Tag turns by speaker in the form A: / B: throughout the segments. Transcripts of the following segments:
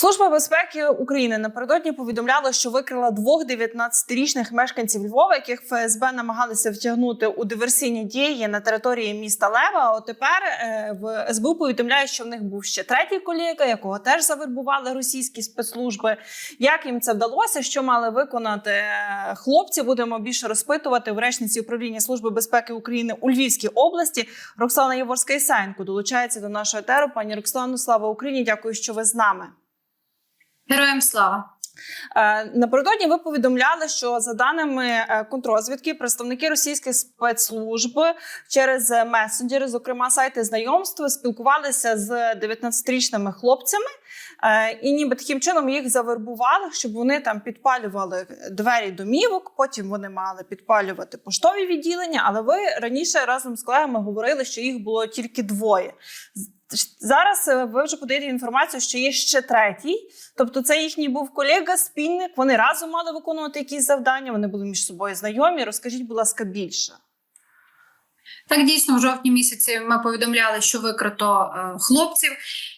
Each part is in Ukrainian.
A: Служба безпеки України напередодні повідомляла, що викрила двох 19-річних мешканців Львова, яких ФСБ намагалися втягнути у диверсійні дії на території міста Лева. От тепер е, в СБУ повідомляють, що в них був ще третій колега, якого теж завербували російські спецслужби. Як їм це вдалося? Що мали виконати е, хлопці? Будемо більше розпитувати в речниці управління служби безпеки України у Львівській області. Роксана Яворська Ісаєнко долучається до нашого етеру. Пані Роксано, слава Україні! Дякую, що ви з нами.
B: Героям слава.
A: Е, Напередодні ви повідомляли, що за даними е, контрозвідки, представники російських спецслужб через е, месенджери, зокрема сайти знайомств, спілкувалися з 19-річними хлопцями, і ніби таким чином їх завербували, щоб вони там підпалювали двері домівок. Потім вони мали підпалювати поштові відділення. Але ви раніше разом з колегами говорили, що їх було тільки двоє. Зараз е, ви вже подаєте інформацію, що є ще третій. Тобто, це їхній був колега, спільник. Вони разом мали виконувати якісь завдання. Вони були між собою знайомі. Розкажіть, будь ласка, більше.
B: Так дійсно в жовтні місяці ми повідомляли, що викрито е, хлопців,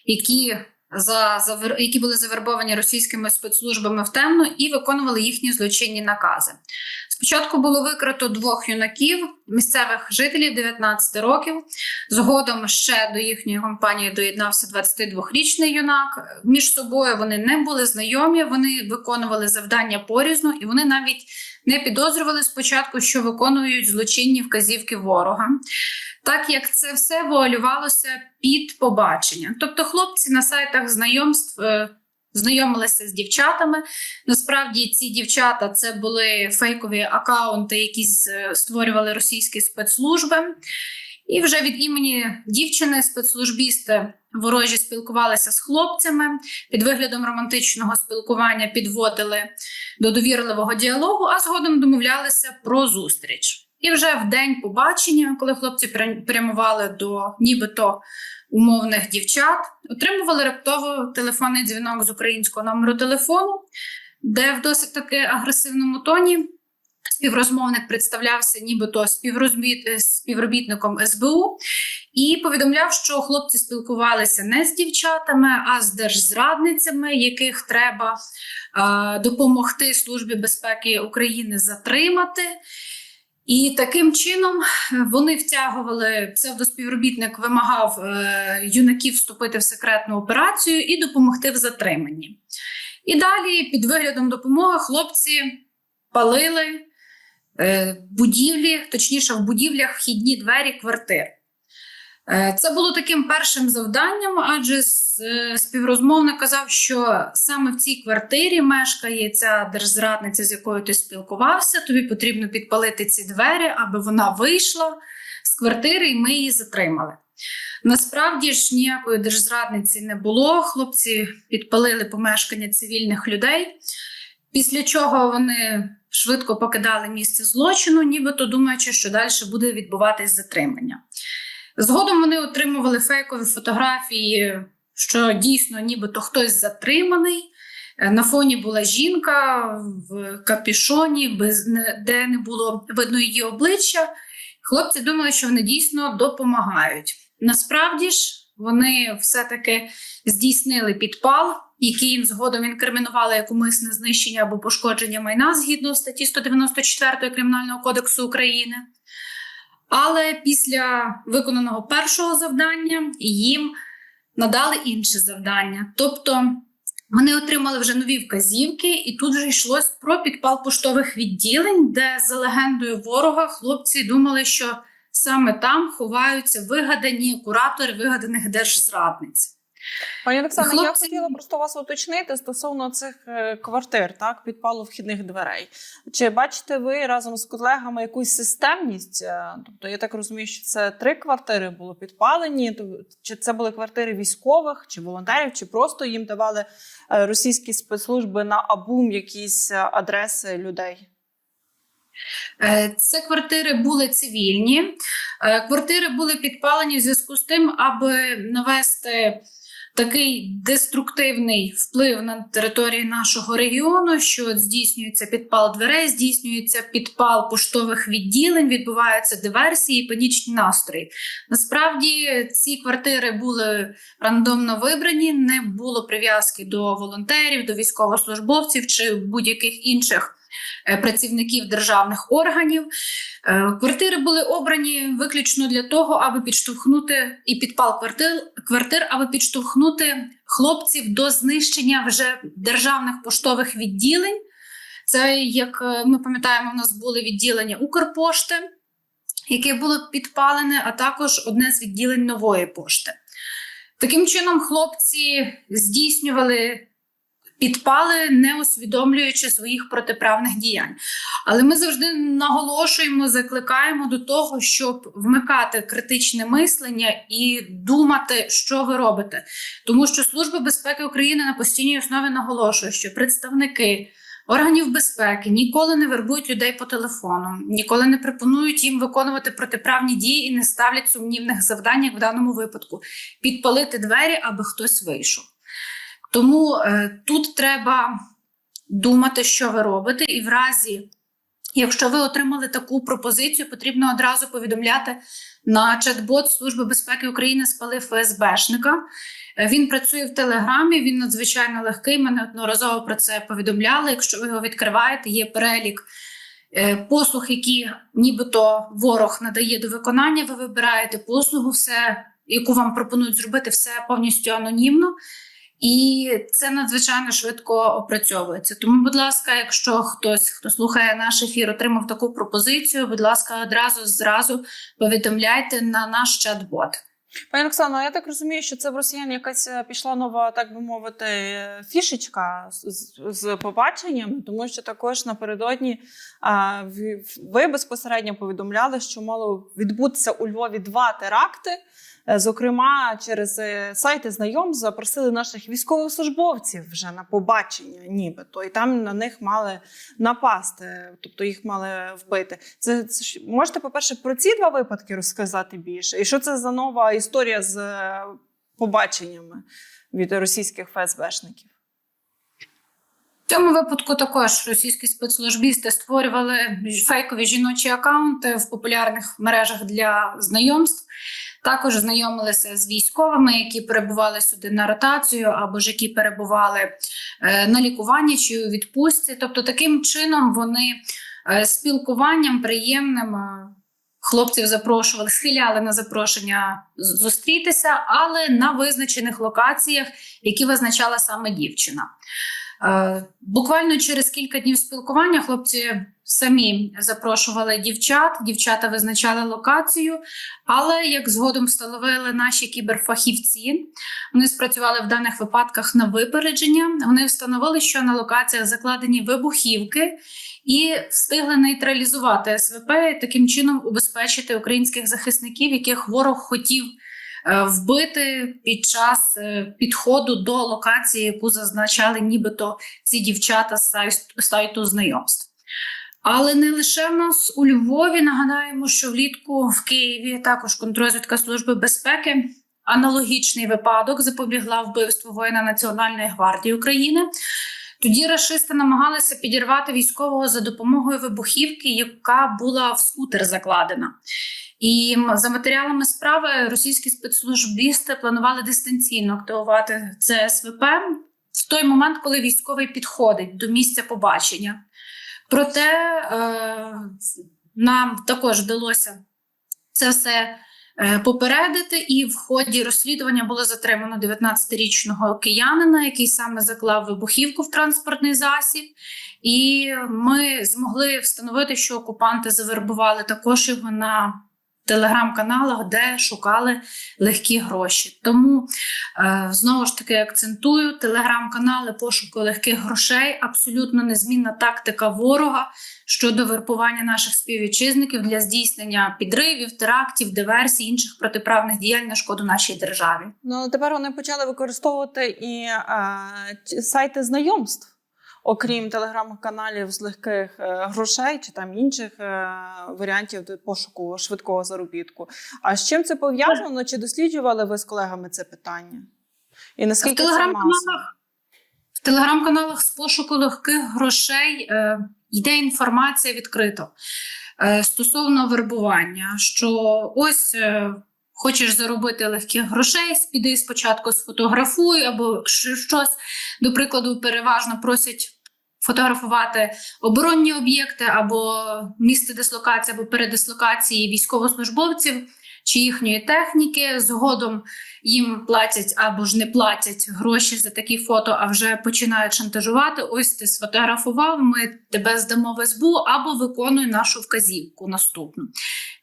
B: які за завер... які були завербовані російськими спецслужбами в темну і виконували їхні злочинні накази. Спочатку було викрито двох юнаків, місцевих жителів 19 років. Згодом ще до їхньої компанії доєднався 22-річний юнак. Між собою вони не були знайомі, вони виконували завдання порізно, і вони навіть не підозрювали спочатку, що виконують злочинні вказівки ворога. Так як це все вуалювалося під побачення. Тобто, хлопці на сайтах знайомств е, знайомилися з дівчатами. Насправді, ці дівчата це були фейкові акаунти, які створювали російські спецслужби. І вже від імені дівчини спецслужбісти ворожі спілкувалися з хлопцями під виглядом романтичного спілкування підводили до довірливого діалогу, а згодом домовлялися про зустріч. І вже в день побачення, коли хлопці пря- прямували до нібито умовних дівчат, отримували раптово телефонний дзвінок з українського номеру телефону, де в досить таки агресивному тоні співрозмовник представлявся нібито співрозміт- е, співробітником СБУ і повідомляв, що хлопці спілкувалися не з дівчатами, а з держзрадницями, яких треба е, допомогти Службі безпеки України затримати. І таким чином е, вони втягували псевдоспівробітник, вимагав е, юнаків вступити в секретну операцію і допомогти в затриманні. І далі, під виглядом допомоги, хлопці палили будівлі, точніше, в будівлях вхідні двері квартир. Е, Це було таким першим завданням, адже е, співрозмовник казав, що саме в цій квартирі мешкає ця держзрадниця, з якою ти спілкувався. Тобі потрібно підпалити ці двері, аби вона вийшла з квартири, і ми її затримали. Насправді ж ніякої держзрадниці не було. Хлопці підпалили помешкання цивільних людей, після чого вони швидко покидали місце злочину, нібито думаючи, що далі буде відбуватись затримання. Згодом вони отримували фейкові фотографії, що дійсно нібито хтось затриманий. Е, На фоні була жінка в капішоні, де не було видно її обличчя. Хлопці думали, що вони дійсно допомагають. Насправді ж, вони все-таки здійснили підпал, який їм згодом інкримінували як умисне знищення або пошкодження майна згідно статті 194 Кримінального кодексу України. Але після виконаного першого завдання їм надали інше завдання. Тобто вони отримали вже нові вказівки, і тут же йшлось про підпал поштових відділень, де за легендою ворога хлопці думали, що саме там ховаються вигадані куратори вигаданих держзрадниць.
A: Пані Олександра, я хотіла просто вас уточнити стосовно цих е, квартир, так, підпалу вхідних дверей. Чи бачите ви разом з колегами якусь системність? Е, Тобто, я так розумію, що це три квартири були підпалені. Чи це були квартири військових, чи волонтерів, чи просто їм давали е, російські спецслужби на абум якісь адреси людей?
B: Це квартири були цивільні. Квартири були підпалені в зв'язку з тим, аби навести такий деструктивний вплив на території нашого регіону, що здійснюється підпал дверей, здійснюється підпал поштових відділень, відбуваються диверсії, панічні настрої. Насправді ці квартири були рандомно вибрані, не було прив'язки до волонтерів, до військовослужбовців чи будь-яких інших працівників державних органів. Е, Квартири були обрані виключно для того, аби підштовхнути і підпал квартир, квартир, аби підштовхнути хлопців до знищення вже державних поштових відділень. Це, як е, ми пам'ятаємо, у нас були відділення Укрпошти, яке було підпалене, а також одне з відділень нової пошти. Таким чином, хлопці здійснювали підпали, не усвідомлюючи своїх протиправних діянь. Але ми завжди наголошуємо, закликаємо до того, щоб вмикати критичне мислення і думати, що ви робите. Тому що Служба безпеки України на постійній основі наголошує, що представники. Органів безпеки ніколи не вербують людей по телефону, ніколи не пропонують їм виконувати протиправні дії і не ставлять сумнівних завдань, як в даному випадку, підпалити двері, аби хтось вийшов. Тому е, тут треба думати, що ви робите, і в разі, якщо ви отримали таку пропозицію, потрібно одразу повідомляти на чат-бот Служби безпеки України спалив ФСБшника. Е, Він працює в Телеграмі, він надзвичайно легкий. Ми неодноразово про це повідомляли. Якщо ви його відкриваєте, є перелік е, послуг, які нібито ворог надає до виконання. Ви вибираєте послугу, все, яку вам пропонують зробити, все повністю анонімно. І це надзвичайно швидко опрацьовується. Тому, будь ласка, якщо хтось, хто слухає наш ефір, отримав таку пропозицію, будь ласка, одразу зразу повідомляйте на наш чат-бот.
A: Пані Оксано, я так розумію, що це в росіян якась е, пішла нова, так би мовити, фішечка з, з- побаченням, тому що також напередодні а, ви безпосередньо повідомляли, що мало відбутися у Львові два теракти. Е, Зокрема, через е, сайти знайом запросили наших військовослужбовців вже на побачення, нібито, і там на них мали напасти, тобто їх мали вбити. Це, це можете, по-перше, про ці два випадки розказати більше? І що це за нова історія з е, побаченнями від російських ФСБшників?
B: В цьому випадку також російські спецслужбісти створювали фейкові жіночі акаунти в популярних мережах для знайомств. Також знайомилися з військовими, які перебували сюди на ротацію, або ж які перебували е, на лікуванні чи у відпустці. Тобто, таким чином вони е, спілкуванням приємним е, хлопців запрошували, схиляли на запрошення зустрітися, але на визначених локаціях, які визначала саме дівчина. Буквально через кілька днів спілкування хлопці самі запрошували дівчат, дівчата визначали локацію, але як згодом встановили наші кіберфахівці, вони спрацювали в даних випадках на випередження. Вони встановили, що на локаціях закладені вибухівки. І встигли нейтралізувати СВП, і таким чином убезпечити українських захисників, яких ворог хотів е, вбити під час е, підходу до локації, яку зазначали нібито ці дівчата з сайту знайомств. Але не лише в нас у Львові. Нагадаємо, що влітку в Києві також контррозвідка Служби безпеки. Аналогічний випадок запобігла вбивству воїна Національної гвардії України. Тоді рашисти намагалися підірвати військового за допомогою вибухівки, яка була в скутер закладена. І за матеріалами справи російські спецслужбісти планували дистанційно активувати це СВП в той момент, коли військовий підходить до місця побачення. Проте е, нам також вдалося це все е, попередити, і в ході розслідування було затримано 19-річного киянина, який саме заклав вибухівку в транспортний засіб. І ми змогли встановити, що окупанти завербували також його на телеграм-каналах, де шукали легкі гроші. Тому е, знову ж таки акцентую: телеграм-канали пошуку легких грошей абсолютно незмінна тактика ворога щодо вербування наших співвітчизників для здійснення підривів, терактів, диверсій, інших протиправних діянь на шкоду нашій державі.
A: Ну тепер вони почали використовувати і е, сайти знайомств. Окрім телеграм-каналів з легких е, грошей чи там інших е, варіантів пошуку швидкого заробітку. А з чим це пов'язано? Чи досліджували ви з колегами це питання? І наскільки масово?
B: телеграм-каналах в телеграм-каналах з пошуку легких грошей е, йде інформація відкрито е, стосовно вербування, що ось е, хочеш заробити легких грошей, піди спочатку сфотографуй, або щось, до прикладу, переважно просять. Фотографувати оборонні об'єкти або місце дислокації або передислокації військовослужбовців чи їхньої техніки. Згодом їм платять або ж не платять гроші за такі фото, а вже починають шантажувати. Ось ти сфотографував, ми тебе здамо в СБУ або виконуй нашу вказівку наступну.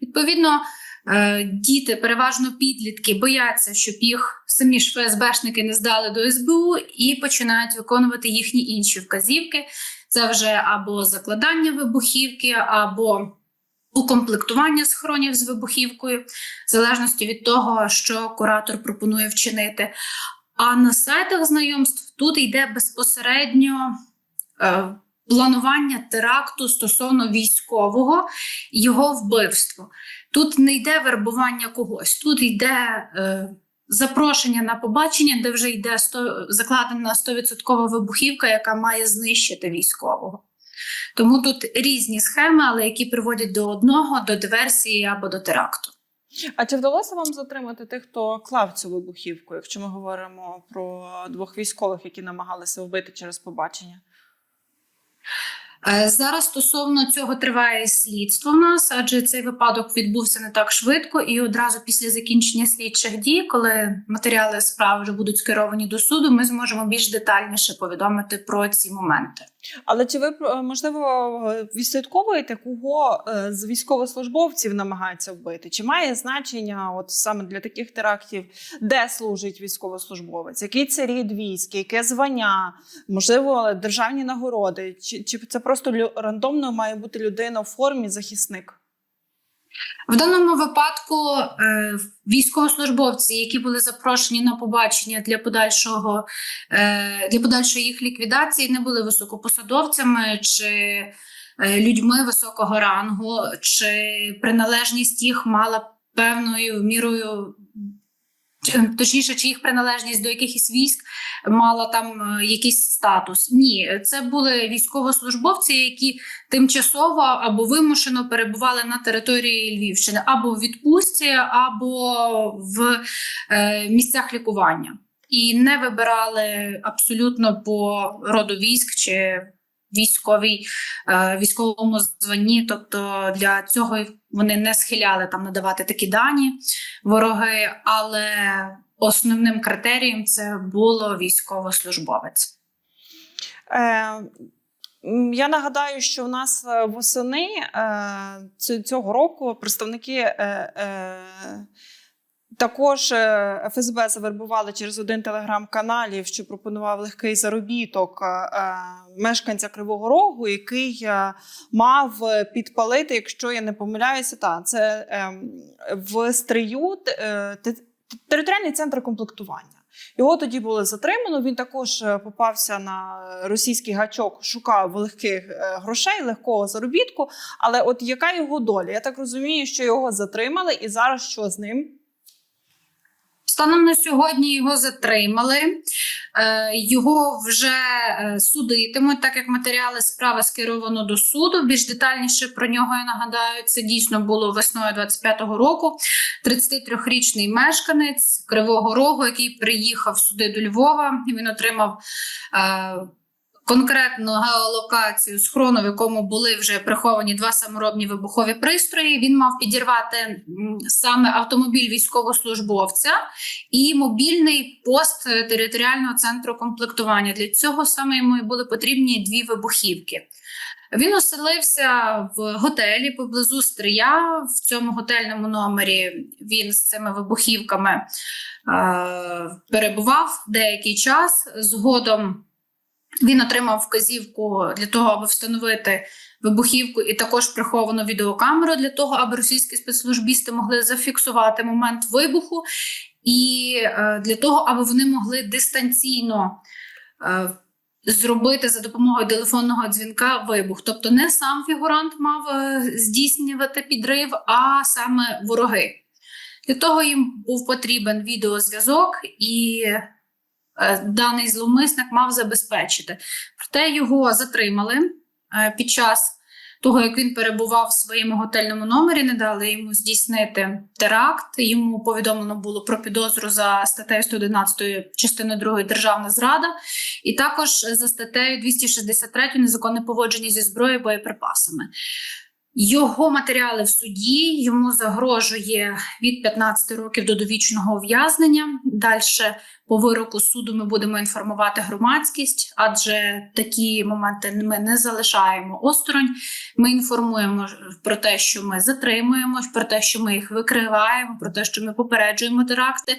B: Відповідно, діти, переважно підлітки, бояться, щоб їх самі ж ФСБшники не здали до СБУ і починають виконувати їхні інші вказівки. Це вже або закладання вибухівки, або укомплектування схоронів з вибухівкою, в залежності від того, що куратор пропонує вчинити. А на сайтах знайомств тут йде безпосередньо е, планування теракту стосовно військового його вбивство. Тут не йде вербування когось, тут йде е, запрошення на побачення, де вже йде 100, закладена 100% вибухівка, яка має знищити військового. Тому тут різні схеми, але які приводять до одного, до диверсії або до теракту.
A: А чи вдалося вам затримати тих, хто клав цю вибухівку, якщо ми говоримо про двох військових, які намагалися вбити через побачення?
B: Е, Зараз стосовно цього триває слідство в нас, адже цей випадок відбувся не так швидко, і одразу після закінчення слідчих дій, коли матеріали справи вже будуть скеровані до суду, ми зможемо більш детальніше повідомити про ці моменти.
A: Але чи ви е, можливо відслідковуєте, кого е, з військовослужбовців намагаються вбити? Чи має значення, от саме для таких терактів, де служить військовослужбовець? Який це рід військ, яке звання, можливо, державні нагороди? Чи, чи це просто рандомно має бути людина в формі захисник?
B: В даному випадку е, військовослужбовці, які були запрошені на побачення для подальшого е, для подальшої їх ліквідації, не були високопосадовцями чи е, людьми високого рангу, чи приналежність їх мала певною мірою. Точніше, чи їх приналежність до якихось військ мала там е, якийсь статус? Ні, це були військовослужбовці, які тимчасово або вимушено перебували на території Львівщини, або в відпустці, або в е, місцях лікування, і не вибирали абсолютно по роду військ чи військовій е, військовому званні. Тобто для цього вони не схиляли там надавати такі дані вороги, але основним критерієм це було військовослужбовець.
A: Е, я нагадаю, що в нас е, восени е, цього року представники також е, ФСБ завербували через один телеграм-каналів, що пропонував легкий заробіток е, е, мешканця Кривого Рогу, який мав підпалити, якщо я не помиляюся, та це е, в Стрию територіальний центр комплектування. Його тоді було затримано. Він також попався на російський гачок, шукав легких грошей, легкого заробітку. Але от яка його доля? Я так розумію, що його затримали, і зараз що з ним?
B: Станом на сьогодні його затримали. Е, Його вже е, судитимуть, так як матеріали справи скеровано до суду. Більш детальніше про нього я нагадаю, це дійсно було весною 25-го року. 33-річний мешканець Кривого Рогу, який приїхав сюди до Львова. Він отримав е, конкретну геолокацію схрону, в якому були вже приховані два саморобні вибухові пристрої. Він мав підірвати саме автомобіль військовослужбовця і мобільний пост територіального центру комплектування. Для цього саме йому і були потрібні дві вибухівки. Він оселився в готелі поблизу Стрия. В цьому готельному номері він з цими вибухівками е, перебував деякий час. Згодом він отримав вказівку для того, аби встановити вибухівку і також приховану відеокамеру для того, аби російські спецслужбісти могли зафіксувати момент вибуху, і е, для того, аби вони могли дистанційно е, зробити за допомогою телефонного дзвінка вибух. Тобто не сам фігурант мав е, здійснювати підрив, а саме вороги. Для того їм був потрібен відеозв'язок і даний зловмисник мав забезпечити. Проте його затримали е, під час того, як він перебував в своєму готельному номері, не дали йому здійснити теракт. Йому повідомлено було про підозру за статтею 111 частини 2 державна зрада, і також за статтею 263 незаконне поводження зі зброєю боєприпасами. Його матеріали в суді йому загрожує від 15 років до довічного ув'язнення. Далі по вироку суду ми будемо інформувати громадськість, адже такі моменти ми не залишаємо осторонь. Ми інформуємо про те, що ми затримуємо, про те, що ми їх викриваємо, про те, що ми попереджуємо теракти,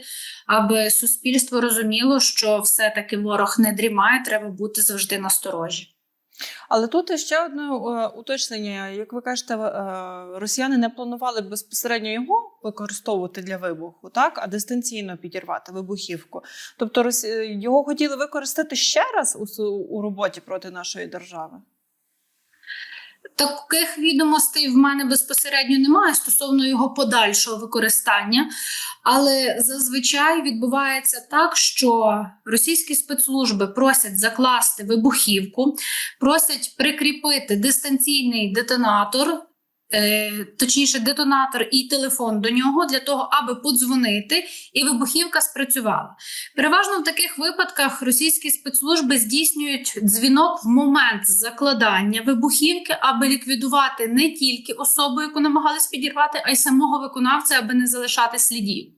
B: аби суспільство розуміло, що все-таки ворог не дрімає, треба бути завжди насторожі.
A: Але тут ще одне е, уточнення. Як ви кажете, е, росіяни не планували безпосередньо його використовувати для вибуху, так а дистанційно підірвати вибухівку. Тобто його хотіли використати ще раз у роботі проти нашої держави.
B: Таких відомостей в мене безпосередньо немає стосовно його подальшого використання, але зазвичай відбувається так, що російські спецслужби просять закласти вибухівку, просять прикріпити дистанційний детонатор. Е, Точніше, детонатор і телефон до нього для того, аби подзвонити, і вибухівка спрацювала. Переважно в таких випадках російські спецслужби здійснюють дзвінок в момент закладання вибухівки, аби ліквідувати не тільки особу, яку намагались підірвати, а й самого виконавця, аби не залишати слідів.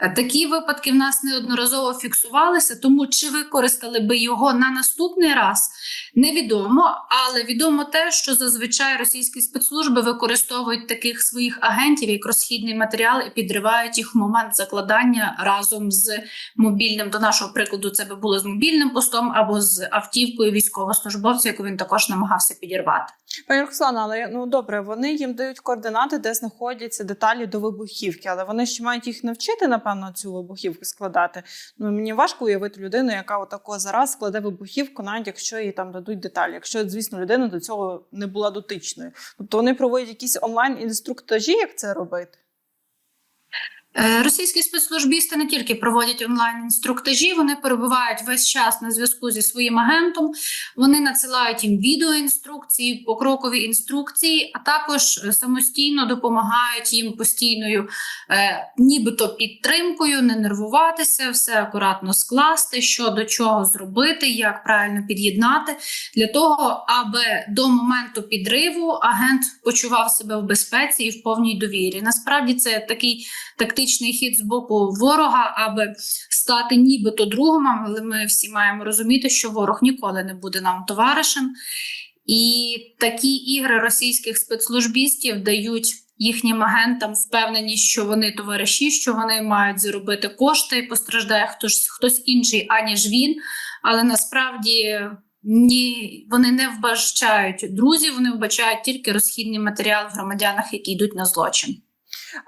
B: Е, Такі випадки в нас неодноразово фіксувалися, тому чи використали би його на наступний раз, невідомо. Але відомо те, що зазвичай російські спецслужби використовують таких своїх агентів як розхідний матеріал і підривають їх в момент закладання разом з мобільним. До нашого прикладу, це би було з мобільним постом або з автівкою військовослужбовця, яку він також намагався підірвати.
A: Пані Роксана, але ну добре, вони їм дають координати, де знаходяться деталі до вибухівки, але вони ще мають їх навчити, напевно, цю вибухівку складати. Ну мені важко уявити людину, яка отако зараз складе вибухівку, навіть якщо їй там дадуть деталі. Якщо, звісно, людина до цього не була дотичною. Тобто вони проводять якісь онлайн інструктажі, як це робити.
B: Е, Російські спецслужбісти не тільки проводять онлайн-інструктажі, вони перебувають весь час на зв'язку зі своїм агентом. Вони надсилають їм відеоінструкції, покрокові інструкції, а також е, самостійно допомагають їм постійною, е, нібито підтримкою, не нервуватися, все акуратно скласти, що до чого зробити, як правильно під'єднати, для того, аби до моменту підриву агент почував себе в безпеці і в повній довірі. Насправді це такий тактичний хід з боку ворога, аби стати нібито другом, але ми всі маємо розуміти, що ворог ніколи не буде нам товаришем. І такі ігри російських спецслужбістів дають їхнім агентам впевненість, що вони товариші, що вони мають заробити кошти, і постраждає хтось, хтось інший, аніж він. Але насправді ні, вони не вбачають друзів, вони вбачають тільки розхідний матеріал в громадянах, які йдуть на злочин.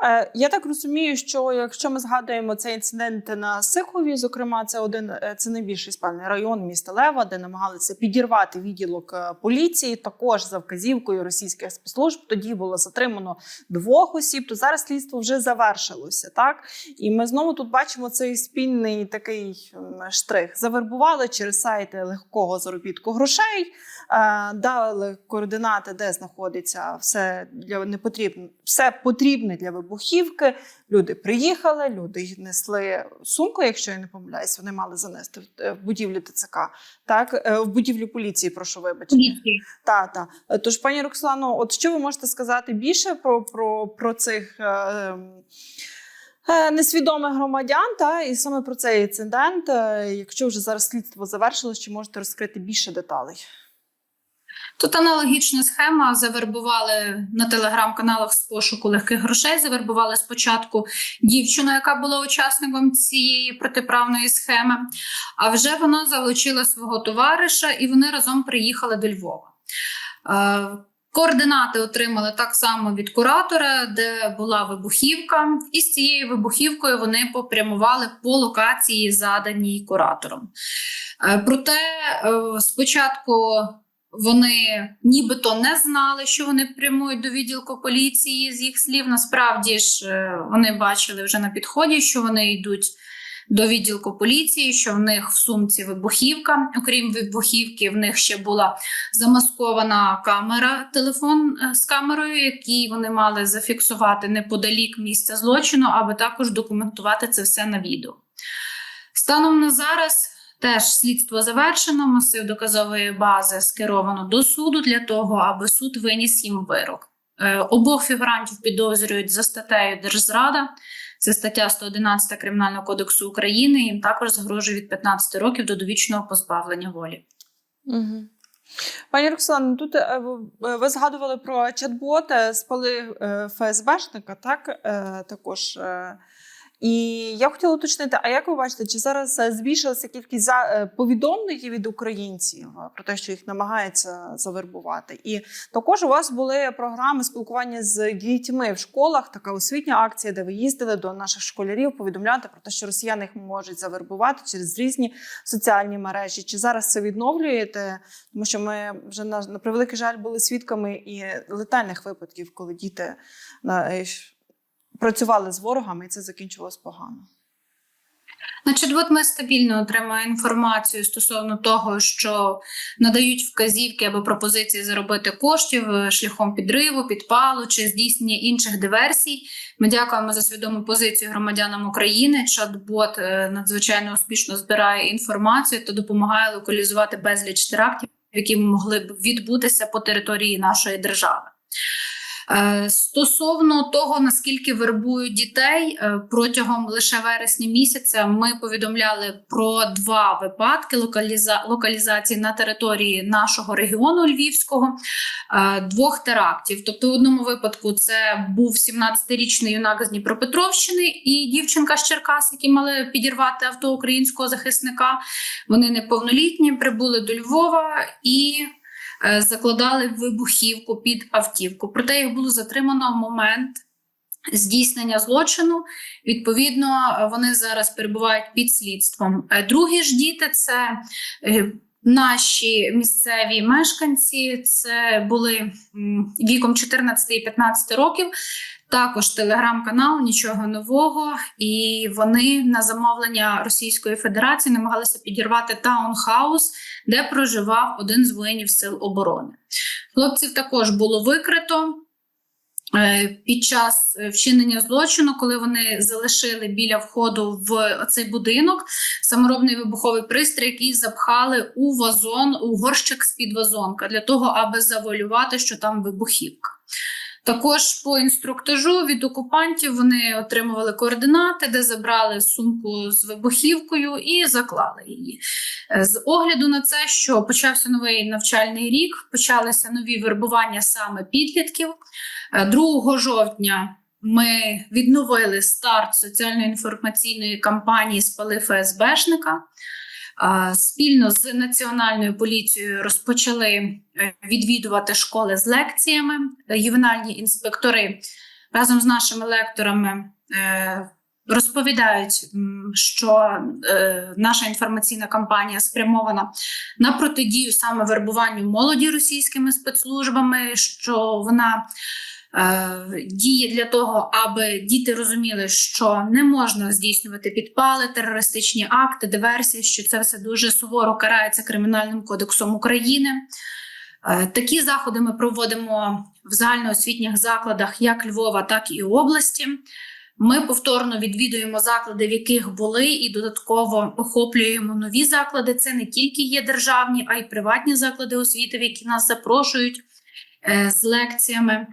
A: Е, Я так розумію, що якщо ми згадуємо цей інцидент на Сихові, зокрема, це один е, це найбільший спальний район міста Лева, де намагалися підірвати відділок е, поліції. Також за вказівкою російських спецслужб тоді було затримано двох осіб. То зараз слідство вже завершилося, так і ми знову тут бачимо цей спільний такий штрих. Завербували через сайти легкого заробітку грошей, дали координати, де знаходиться все для непотрібне, все потрібне для вибухівки. Люди приїхали, люди несли сумку, якщо я не помиляюсь, вони мали занести в, е, в будівлю ТЦК, так е, в будівлю поліції, прошу вибачення. Та, та. Е, Тож, пані Роксолано, от що ви можете сказати більше про, про, про цих е, ем, несвідомих громадян, та, і саме про цей інцидент, якщо вже зараз слідство завершилось, чи можете розкрити більше деталей?
B: Тут аналогічна схема. Завербували на телеграм-каналах з пошуку легких грошей. Завербували спочатку дівчину, яка була учасником цієї протиправної схеми. А вже вона залучила свого товариша, і вони разом приїхали до Львова. Е, Координати отримали так само від куратора, де була вибухівка, і з цією вибухівкою вони попрямували по локації, заданій куратором. Е, Проте е, спочатку вони нібито не знали, що вони прямують до відділку поліції з їх слів. Насправді ж е, вони бачили вже на підході, що вони йдуть до відділку поліції, що в них в сумці вибухівка. Окрім вибухівки, в них ще була замаскована камера, телефон е, з камерою, який вони мали зафіксувати неподалік місця злочину, аби також документувати це все на відео. Станом на зараз. Теж слідство завершено, масив доказової бази скеровано до суду для того, аби суд виніс їм вирок. Е, Обох фігурантів підозрюють за статтею Держзрада. Це стаття 111 Кримінального кодексу України. Їм також загрожує від 15 років до довічного позбавлення волі.
A: Угу. Пані Роксолано, тут е, ви- ви згадували про чат-бот, е, спали е, ФСБшника, так? Е, Також. І я хотіла уточнити, а як ви бачите, чи зараз е, збільшилася кількість е, повідомлень від українців е, про те, що їх намагаються завербувати? І також у вас були програми спілкування з дітьми в школах, така освітня акція, де ви їздили до наших школярів повідомляти про те, що росіяни їх можуть завербувати через різні соціальні мережі. Чи зараз це відновлюєте? Тому що ми вже на, превеликий жаль були свідками і летальних випадків, коли діти на, працювали з ворогами, і це закінчилось погано.
B: Значить, от ми стабільно отримуємо інформацію стосовно того, що надають вказівки або пропозиції заробити коштів е, шляхом підриву, підпалу чи здійснення інших диверсій. Ми дякуємо за свідому позицію громадянам України. Чат-бот е, надзвичайно успішно збирає інформацію та допомагає локалізувати безліч терактів, які могли б відбутися по території нашої держави. Е, Стосовно того, наскільки вербують дітей е, протягом лише вересня місяця, ми повідомляли про два випадки локаліза... локалізації на території нашого регіону Львівського, е, двох терактів. Тобто, в одному випадку це був 17-річний юнак з Дніпропетровщини і дівчинка з Черкас, які мали підірвати авто українського захисника. Вони неповнолітні, прибули до Львова і закладали вибухівку під автівку. Проте їх було затримано в момент здійснення злочину. Відповідно, е, вони зараз перебувають під слідством. Е, Другі ж діти це е, наші місцеві мешканці. Це були віком 14 і 15 років. Також телеграм-канал, нічого нового, і вони на замовлення Російської Федерації намагалися підірвати таунхаус, де проживав один з воїнів сил оборони. Хлопців також було викрито е, під час вчинення злочину, коли вони залишили біля входу в цей будинок саморобний вибуховий пристрій, який запхали у вазон, у горщик з-під вазонка, для того, аби завуалювати, що там вибухівка. Також по інструктажу від окупантів вони отримували координати, де забрали сумку з вибухівкою і заклали її. Е, З огляду на це, що почався новий навчальний рік, почалися нові вербування саме підлітків. Е, 2 жовтня ми відновили старт соціально-інформаційної кампанії Спали ФСБшника. Спільно з національною поліцією розпочали е, відвідувати школи з лекціями. Ювенальні інспектори разом з нашими лекторами е, розповідають, що е, наша інформаційна кампанія спрямована на протидію саме вербуванню молоді російськими спецслужбами, що вона е, діє для того, аби діти розуміли, що не можна здійснювати підпали, терористичні акти, диверсії, що це все дуже суворо карається Кримінальним кодексом України. Е, Такі заходи ми проводимо в загальноосвітніх закладах як Львова, так і області. Ми повторно відвідуємо заклади, в яких були, і додатково охоплюємо нові заклади. Це не тільки є державні, а й приватні заклади освіти, в які нас запрошують е, з лекціями.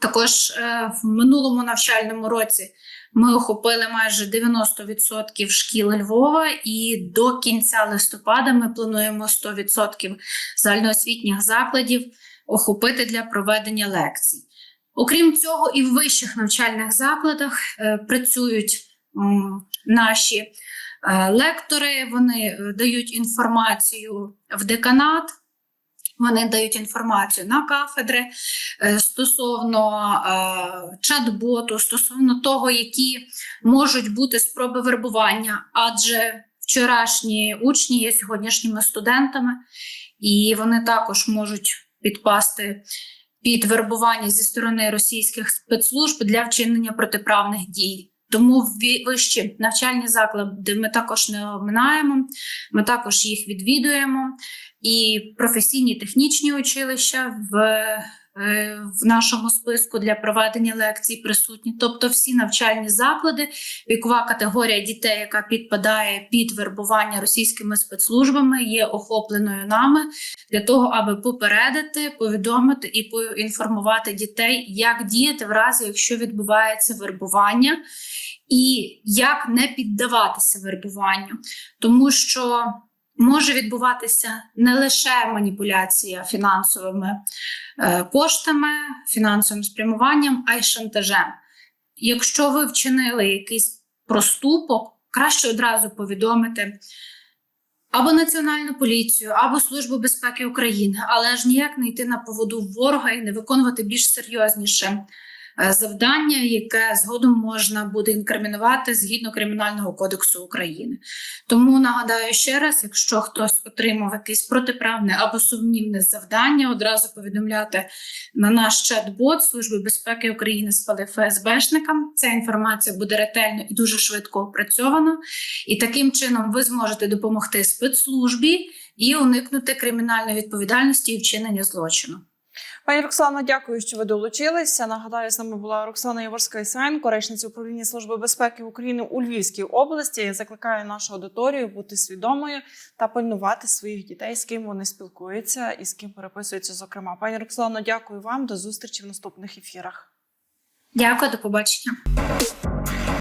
B: Також е, в минулому навчальному році ми охопили майже 90% шкіл Львова, і до кінця листопада ми плануємо 100% загальноосвітніх закладів охопити для проведення лекцій. Окрім цього, і в вищих навчальних закладах е, працюють наші е, лектори, вони дають інформацію в деканат. Вони дають інформацію на кафедри е, стосовно е, чат-боту, стосовно того, які можуть бути спроби вербування, адже вчорашні учні є сьогоднішніми студентами, і вони також можуть підпасти під вербування зі сторони російських спецслужб для вчинення протиправних дій. Тому вищі навчальні заклади ми також не оминаємо, ми також їх відвідуємо. І професійні технічні училища в, е, в нашому списку для проведення лекцій присутні. Тобто всі навчальні заклади, вікова категорія дітей, яка підпадає під вербування російськими спецслужбами, є охопленою нами для того, аби попередити, повідомити і поінформувати дітей, як діяти в разі, якщо відбувається вербування, і як не піддаватися вербуванню, тому що може відбуватися не лише маніпуляція фінансовими е, коштами, фінансовим спрямуванням, а й шантажем. Якщо ви вчинили якийсь проступок, краще одразу повідомити або Національну поліцію, або Службу безпеки України, але ж ніяк не йти на поводу ворога і не виконувати більш серйозніше завдання, яке згодом можна буде інкримінувати згідно Кримінального кодексу України. Тому нагадаю ще раз: якщо хтось отримав якесь протиправне або сумнівне завдання, одразу повідомляти на наш чат-бот Служби безпеки України спали ФСБшникам. Ця інформація буде ретельно і дуже швидко опрацьована, і таким чином ви зможете допомогти спецслужбі і уникнути кримінальної відповідальності і вчинення злочину.
A: Пані Роксано, дякую, що ви долучилися. Нагадаю, з нами була Роксана Яворська Ісаєнко, речниця управління Служби безпеки України у Львівській області. Я закликаю нашу аудиторію бути свідомою та пильнувати своїх дітей, з ким вони спілкуються і з ким переписуються. Зокрема, пані Роксано, дякую вам. До зустрічі в наступних ефірах.
B: Дякую, до побачення.